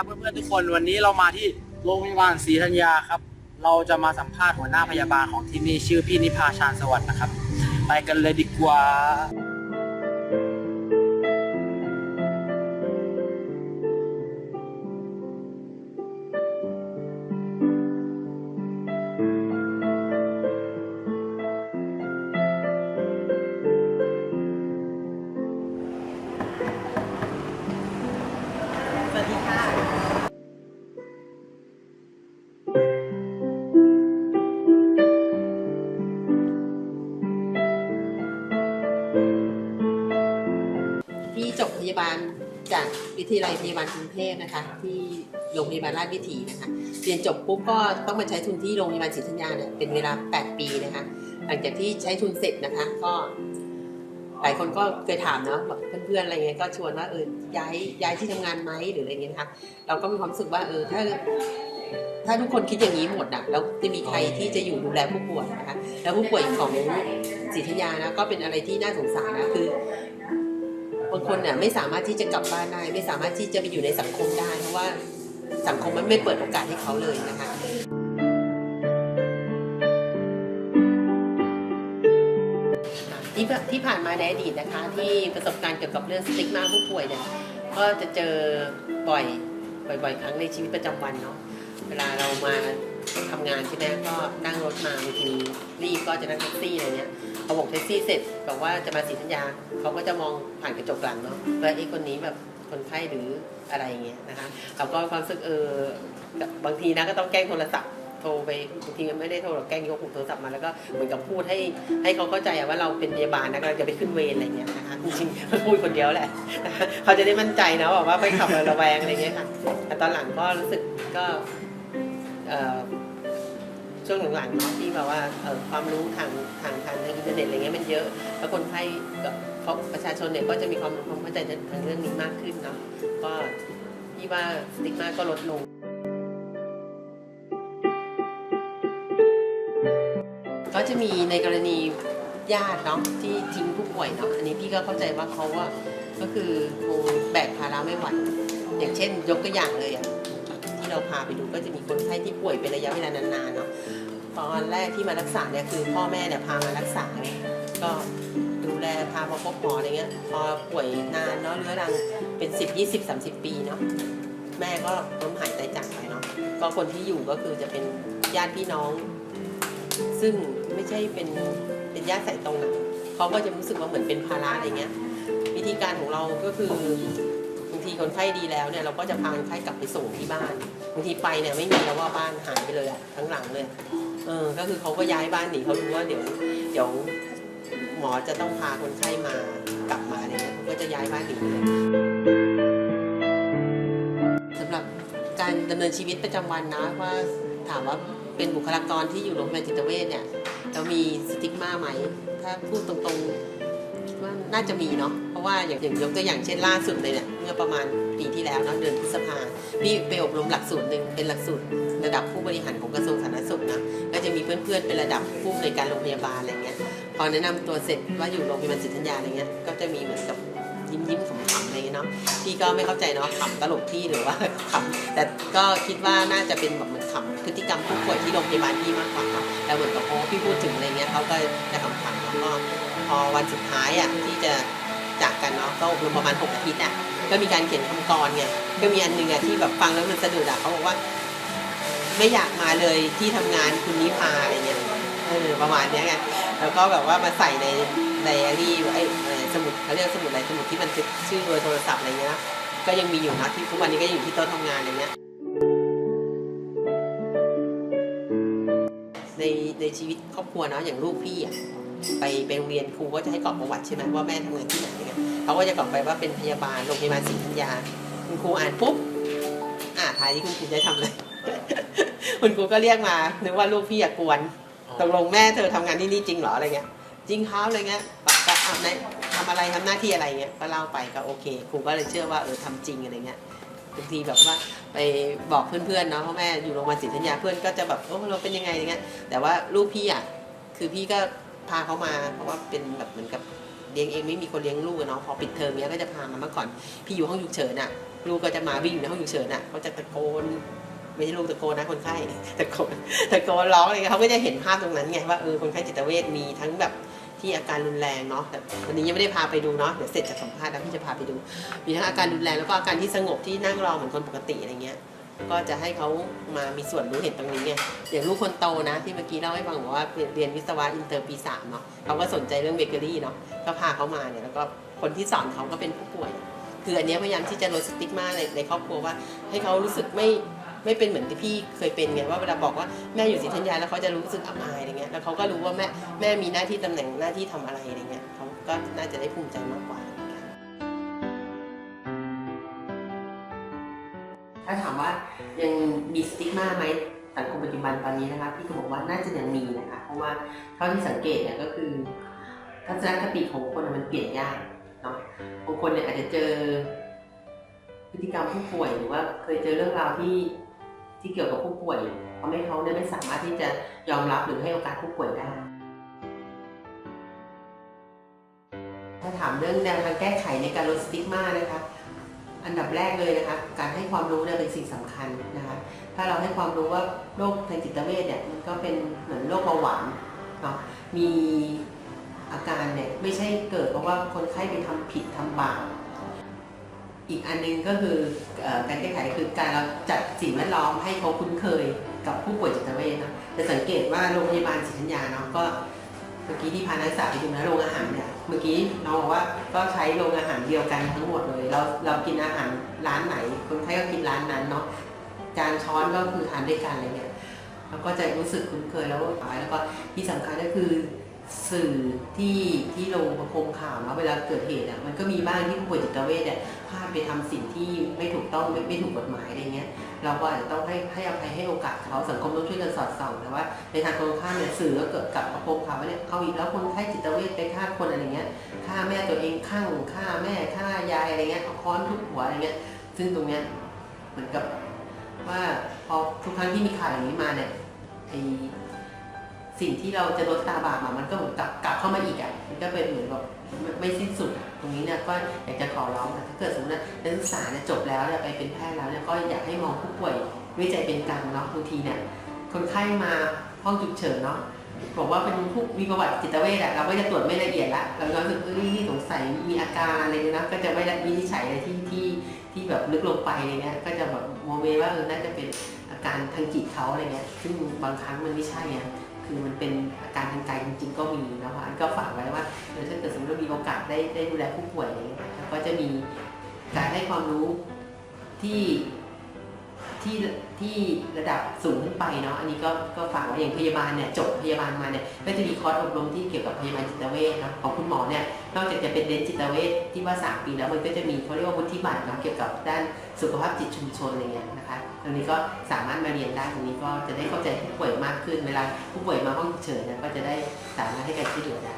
ครับเพื่อนๆทุกคนวันนี้เรามาที่โรงพยาบาลศรีธัญญาครับ เราจะมาสัมภาษณ์หัวหน้าพยาบาลของที่นี่ชื่อพี่นิพาชาญสวัสดิ์นะครับ ไปกันเลยดีกว่า พี่จบพยาบาลจากวิทยาลัยพยาบาลกรุงเทพนะคะ ที่โรงพยาบาลราชวิถีนะคะเรียนจบปุ๊บก็ต้องมาใช้ทุนที่โรงพยาบาลศรีธัญญาเนี่ยเป็นเวลา 8 ปีนะคะ หลังจากที่ใช้ทุนเสร็จนะคะ ก็หลายคนก็เคยถามเนาะแบบเพื่อนๆอะไรเงี้ยก็ชวนว่าเออย้ายย้ายที่ทำงานไหมหรืออะไรเงี้ยนะคะเราก็มีความรู้สึกว่าเออถ้าถ้าทุกคนคิดอย่างนี้หมดนะแล้วจะมีใครที่จะอยู่ดูแลผู้ป่วยนะคะแล้วผู้ป่วยของศรีธัญญานะก็เป็นอะไรที่น่าสงสารนะคือ บางคนเนี่ยไม่สามารถที่จะกลับบ้านได้ไม่สามารถที่จะไปอยู่ในสังคมได้เพราะว่าสังคมมันไม่เปิดโอกาสให้เขาเลยนะคะที่ที่ผ่านมาในอดีตนะคะ ที่ประสบการณ์เกี่ยวกับเรื่องสติ๊กมาผู้ป่วยเนี่ยก็จะเจอบ่อยบ่อยๆครั้งในชีวิตประจำวันเนาะเวลาเรามา ทำงานใช่ไหมก็นั่งรถมาบางทีรีบก็จะนั่งแท็กซี่อะไรเงี้ยพอบอกแท็กซี่เสร็จบอกว่าจะมาสีธัญญาเขาก็จะมองผ่านกระจกหลังเนาะว่าไอ้คนนี้แบบคนไข้หรืออะไรเงี้ยนะคะเราก็ความรู้สึกเออบางทีนะก็ต้องแกล้งโทรศัพท์โทรไปบางทีก็ไม่ได้โทรหรอกแกล้งยกหูโทรศัพท์มาแล้วก็เหมือนกับพูดให้ให้เขาเข้าใจว่าเราเป็นพยาบาลนะกำลังจะไปขึ้นเวรอะไรเงี้ยนะคะจริงๆพูดคนเดียวแหละเขาจะได้มั่นใจนะบอกว่าไม่ขับระแวงอะไรเงี้ยค่ะแต่ตอนหลังก็รู้สึกก็เอ่อ ช่วงหลังๆเนาะที่แบบว่าความรู้ทางทางทางทางอินเทอร์เน็ตอะไรเงี้ยมันเยอะ แล้วคนไข้ก็เขาประชาชนเนี่ยก็จะมีความความเข้าใจทางเรื่องนี้มากขึ้นเนาะก็พี่ว่าสติ๊กมาก็ลดลง ก็จะมีในกรณีญาติเนาะที่ทิ้งผู้ป่วยเนาะอันนี้พี่ก็เข้าใจว่าเขาว่าก็คือคงแบกภาระไม่ไหวอย่างเช่น ยกตัวอย่างเลยอะที่เราพาไปดูก็จะมีคนไข้ที่ป่วยเป็นระยะเวลานานๆเนาะ ตอนแรกที่มารักษาเนี่ยคือพ่อแม่เนี่ยพามารักษาก็ดูแลพามาพบหมออะไรเงี้ย พอป่วยนานเนาะเรื้อรังเป็น10 20 30 ปีเนาะแม่ก็ล้มหายตายจากไปเนาะก็คนที่อยู่ก็คือจะเป็นญาติพี่น้อง ซึ่งไม่ใช่เป็นเป็นญาติสายตรงอะเขาก็จะรู้สึกว่าเหมือนเป็นภาระอะไรเงี้ย วิธีการของเราก็คือบางทีคนไข้ดีแล้วเนี่ยเราก็จะพาคนไข้กลับไปส่งที่บ้านบางทีไปเนี่ยไม่มีแล้วว่าบ้านหายไปเลยอะทั้งหลังเลย เออก็คือเขาก็ย้ายบ้านหนีเขารู้ว่าเดี๋ยวเดี๋ยวหมอจะต้องพาคนไข้มากลับมาอะไรเงี้ยเขาก็จะย้ายบ้านหนีเลยสำหรับการดำเนินชีวิตประจำวันนะว่าถามว่าเป็นบุคลากรที่อยู่โรงพยาบาลจิตเวชเนี่ยเรามีสติ๊กมาไหม ถ้าพูดตรงๆ ว่าน่าจะมีเนาะเพราะว่าอย่างอย่างยกตัวอย่างเช่นล่าสุดเลยเนี่ยเมื่อประมาณปีที่แล้วเนาะเดือนพฤษภาพี่ไปอบรมหลักสูตรหนึ่งเป็นหลักสูตรระดับผู้บริหารของกระทรวงสาธารณสุขนะก็จะมีเพื่อนๆเป็นระดับผู้ในการโรงพยาบาลอะไรเงี้ยพอแนะนำตัวเสร็จว่าอยู่โรงพยาบาลศิริธัญญาอะไรเงี้ยก็จะมีเหมือนกับยิ้มยิ้มๆขำๆอะไรเงี้ยเนาะพี่ก็ไม่เข้าใจเนาะขำตลกพี่หรือว่าขำแต่ก็คิดว่าน่าจะเป็นแบบเหมือนขำพฤติกรรมผู้ป่วยที่โรงพยาบาลพี่มากกว่าแต่เหมือนกับพอพี่พูดถึงอะไรเงี้ยเขาก็จะขำๆแล้วก็ พอวันสุดท้ายอะที่จะจากกันเนาะก็อบรมประมาณหกอาทิตย์อะก็มีการเขียนคำกรไงก็มีอันหนึ่งอะที่แบบฟังแล้วมันสะดุดอะเขาบอกว่า ไม่อยากมาเลยที่ทำงานคุณนิพาอะไรเงี้ยเออประมาณเนี้ยไงแล้วก็แบบว่ามาใส่ในไดอารี่ไอ้สมุดเขาเรียกสมุดอะไรสมุดที่มันชื่อเบอร์โทรศัพท์อะไรเงี้ยนะก็ยังมีอยู่นะที่ทุกวันนี้ก็ยังอยู่ที่โต๊ะทำงานอะไรเงี้ยในในชีวิตครอบครัวเนาะอย่างลูกพี่อะ ไปไปโรงเรียนครูก็จะให้กรอกประวัติใช่ไหมว่าแม่ทำงานที่ไหนอะไรเงี้ยเขาก็จะกรอกไปว่าเป็นพยาบาลโรงพยาบาลศรีธัญญาคุณครูอ่านปุ๊บอ่าทายที่คุณครูจะทำเลยคุณครูก็เรียกมานึกว่าลูกพี่อยากกวนตกลงแม่เธอทำงานที่นี่จริงเหรออะไรเงี้ยจริงครับอะไรเงี้ยปะก็อะไหนทำอะไรทำหน้าที่อะไรเงี้ยก็เล่าไปก็โอเคครูก็เลยเชื่อว่าเออทำจริงอะไรเงี้ยบางทีแบบว่าไปบอกเพื่อนๆเนาะเพราะแม่อยู่โรงพยาบาลศรีธัญญาเพื่อนก็จะแบบโอ้เราเป็นยังไงอะไรเงี้ยแต่ว่าลูกพี่อะคือพี่ก็ พาเขามา เพราะว่าเป็นแบบเหมือนกับเลี้ยงเองไม่มีคนเลี้ยงลูกอะเนาะพอปิดเทอมเนี้ยก็จะพามาเมื่อก่อนพี่อยู่ห้องฉุกเฉินอะลูกก็จะมาวิ่งอยู่ในห้องฉุกเฉินอะเขาจะตะโกนไม่ใช่ลูกตะโกนนะคนไข้ตะโกนตะโกนร้องอะไรเงี้ยเขาก็จะเห็นภาพตรงนั้นไงว่าเออคนไข้จิตเวชมีทั้งแบบที่อาการรุนแรงเนาะแต่วันนี้ยังไม่ได้พาไปดูเนาะเดี๋ยวเสร็จจากสัมภาษณ์แล้วพี่จะพาไปดู มีทั้งอาการรุนแรงแล้วก็อาการที่สงบที่นั่งรอเหมือนคนปกติอะไรเงี้ย ก็จะให้เขามามีส่วนรู้เห็นตรงนี้ไงอย่างลูกคนโตนะ ที่เมื่อกี้เล่าให้ฟังบอกว่าเรียนวิศวะอินเตอร์ปีสามเนาะเขาก็สนใจเรื่องเบเกอรี่เนาะก็พาเขามาเนี่ยแล้วก็คนที่สอนเขาก็เป็นผู้ป่วย คืออันนี้พยายามที่จะลดสติ๊กมาในในครอบครัวว่า ให้เขารู้สึกไม่ไม่เป็นเหมือนที่พี่เคยเป็นไงว่าเวลาบอกว่าแม่อยู่ศรีธัญญาแล้วเขาจะรู้สึกอับอายอะไรเงี้ยแล้วเขาก็รู้ว่าแม่แม่มีหน้าที่ตำแหน่งหน้าที่ทำอะไรอะไรเงี้ยเขาก็น่าจะได้ภูมิใจมากกว่า มีสติ๊กไหมสังคมปัจจุบันตอนนี้นะคะพี่ก็บอกว่าน่าจะยังมีนะคะเพราะว่าเท่าที่สังเกตเนี่ยก็คือ ทัศนคติของคนมันเปลี่ยนยากเนาะบางคนเนี่ยอาจจะเจอ พฤติกรรมผู้ป่วยหรือว่าเคยเจอเรื่องราวที่ที่เกี่ยวกับผู้ป่วยทำให้เขาเนี่ยไม่สามารถที่จะยอมรับหรือให้โอกาสผู้ป่วยได้ถ้าถามเรื่องแนวทางแก้ไขในการลดสติ๊กมานะคะ อันดับแรกเลยนะคะการให้ความรู้เนี่ยเป็นสิ่งสำคัญนะคะถ้าเราให้ความรู้ว่าโรคทางจิตเวชเนี่ยมันก็เป็นเหมือนโรคเบาหวานเนาะมีอาการเนี่ยไม่ใช่เกิดเพราะว่าคนไข้ไปทำผิดทำบาปอีกอันหนึงก็คือเอ่อการแก้ไขคือการเราจัดสิ่งแวดล้อมให้เขาคุ้นเคยกับผู้ป่วยจิตเวชนะจะสังเกตว่าโรงพยาบาลศรีธัญญาเนาะก็เมื่อกี้ที่พานักศึกษาไปดูนะโรงอาหารเนี่ย เมื่อกี้น้องบอกว่าก็ใช้โรงอาหารเดียวกันทั้งหมดเลย เราเรากินอาหารร้านไหน คนไข้ก็กินร้านนั้นเนาะจานช้อนก็คือทานด้วยกันอะไรเงี้ยแล้วก็จะรู้สึกคุ้นเคยแล้วตายแล้วก็ที่สำคัญก็คือสื่อที่ที่ลงประคมข่าวเนาะเวลาเกิดเหตุอะมันก็มีบ้างที่ผู้ป่วยจิตเวชเนี่ยพลาดไปทำสิ่งที่ไม่ถูกต้องไม่ไม่ถูกกฎหมายอะไรเงี้ยเราก็อาจจะต้องให้ให้อภัย กาสเขาสังคมต้องช่วยกันสอดส่องแต่ว่าในทางตรงข้ามเนี่ยสื่อก็เกิดกับประคมข่าวว่าเนี่ยเอาอีกแล้วคนไข้จิตเวชไปฆ่าคนอะไรเงี้ยฆ่าแม่ตัวเองข้างฆ่าแม่ฆ่ายายอะไรเงี้ยเอาค้อนทุบหัวอะไรเงี้ยซึ่งตรงเนี้ยเหมือนกับว่าพอทุกครั้งที่มีข่าวอย่างนี้มาเนี่ยไอสิ่งที่เราจะลดตาบาปมันก็เหมือนกลับกลับเข้ามาอีกอะมันก็เป็นเหมือนแบบไม่สิ้นสุดอะตรงนี้เนี่ยก็อยากจะขอร้องอะถ้าเกิดสมมติว่านักศึกษาเนี่ยจบแล้วเนี่ยไปเป็นแพทย์แล้วเนี่ยก็อยากให้มองผู้ป่วย ด้วยใจเป็นกลางเนาะบางทีเนี่ยคนไข้มาห้องฉุกเฉินเนาะบอกว่าเป็นผู้มีประวัติจิตเวชอะเราก็จะตรวจไม่ละเอียดละเราก็รู้สึกเอ้ยสงสัยมีอาการอะไรเนี่ยนะก็จะไม่ได้วินิจฉัยอะไรที่ที่ที่แบบลึกลงไปอะไรเงี้ยก็จะแบบโมเมว่าเออน่าจะเป็นอาการทางจิตเขาอะไรเงี้ยซึ่งบางครั้งมันไม่ใช่ไงคือมันเป็นอาการทางกายจริงๆก็มีนะคะอันก็ฝากไว้ว่าเออถ้าเกิดสมมติเรามีโอกาสได้ได้ดูแลผู้ป่วยอะไรเงี้ยแล้วก็จะมีการให้ความรู้ที่ ที่ที่ระดับสูงขึ้นไปเนาะอันนี้ก็ก็ฝากไว้อย่างพยาบาลเนี่ยจบพยาบาลมาเนี่ยก็จะมีคอร์สอบรมที่เกี่ยวกับพยาบาลจิตเวชนะของคุณหมอเนี่ยนอกจากจะเป็นเดนจิตเวชที่ว่า 3 ปีแล้วมันก็จะมีเขาเรียกว่าวุฒิบัตรเนาะเกี่ยวกับด้านสุขภาพจิตชุมชนอะไรเงี้ยนะคะตรงนี้ก็สามารถมาเรียนได้ตรงนี้ก็จะได้เข้าใจผู้ป่วยมากขึ้นเวลาผู้ป่วยมาห้องเฉินเนี่ยก็จะได้สามารถให้การช่วยเหลือได้